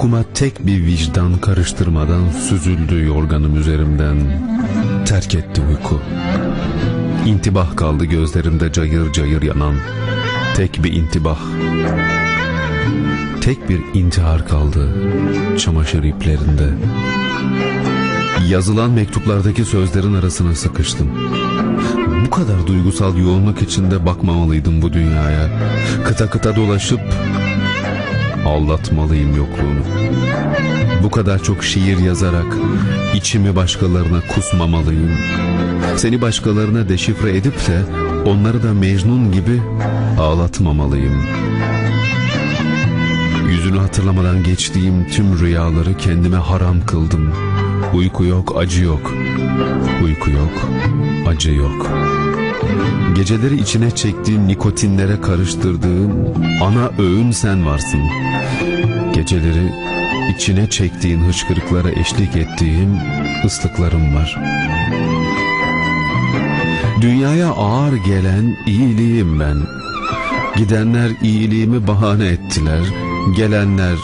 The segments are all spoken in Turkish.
Uykuma tek bir vicdan karıştırmadan süzüldü yorganım üzerimden. Terk etti uyku. İntibah kaldı gözlerimde cayır cayır yanan. Tek bir intibah. Tek bir intihar kaldı çamaşır iplerinde. Yazılan mektuplardaki sözlerin arasına sıkıştım. Bu kadar duygusal yoğunluk içinde bakmamalıydım bu dünyaya. Kıta kıta dolaşıp aldatmalıyım yokluğunu. Bu kadar çok şiir yazarak içimi başkalarına kusmamalıyım. Seni başkalarına deşifre edip de onları da Mecnun gibi ağlatmamalıyım. Yüzünü hatırlamadan geçtiğim tüm rüyaları kendime haram kıldım. Uyku yok, acı yok. Uyku yok, acı yok. Geceleri içine çektiğim nikotinlere karıştırdığım ana öğün sen varsın. Geceleri içine çektiğin hıçkırıklara eşlik ettiğim ıslıklarım var. Dünyaya ağır gelen iyiliğim ben. Gidenler iyiliğimi bahane ettiler. Gelenler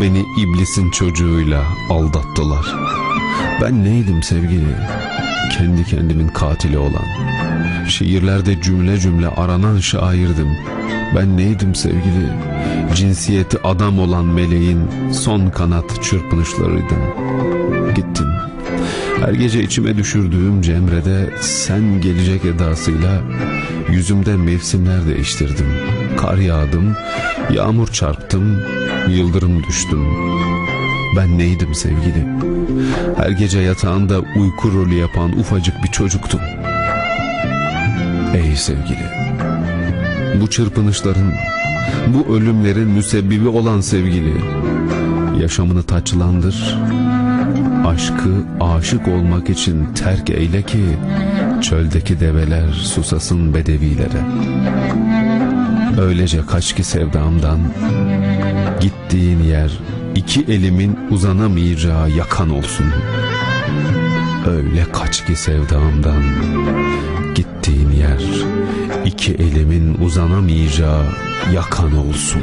beni iblisin çocuğuyla aldattılar. Ben neydim sevgili? Kendi kendimin katili olan. Şiirlerde cümle cümle aranan şairdim. Ben neydim sevgili? Cinsiyeti adam olan meleğin son kanat çırpınışlarıydım. Gittin. Her gece içime düşürdüğüm cemrede sen gelecek edasıyla yüzümde mevsimler değiştirdim. Kar yağdım, yağmur çarptım, yıldırım düştüm. Ben neydim sevgili? Her gece yatağında uyku rolü yapan ufacık bir çocuktum. Ey sevgili! Bu çırpınışların, bu ölümlerin müsebbibi olan sevgili, yaşamını taçlandır, aşkı aşık olmak için terk eyle ki çöldeki develer susasın bedevilere. Öylece kaç ki sevdamdan gittiğin yer iki elimin uzanamayacağı yakan olsun. Öyle kaç ki sevdamdan gittiğin yer iki elimin uzanamayacağı yakan olsun.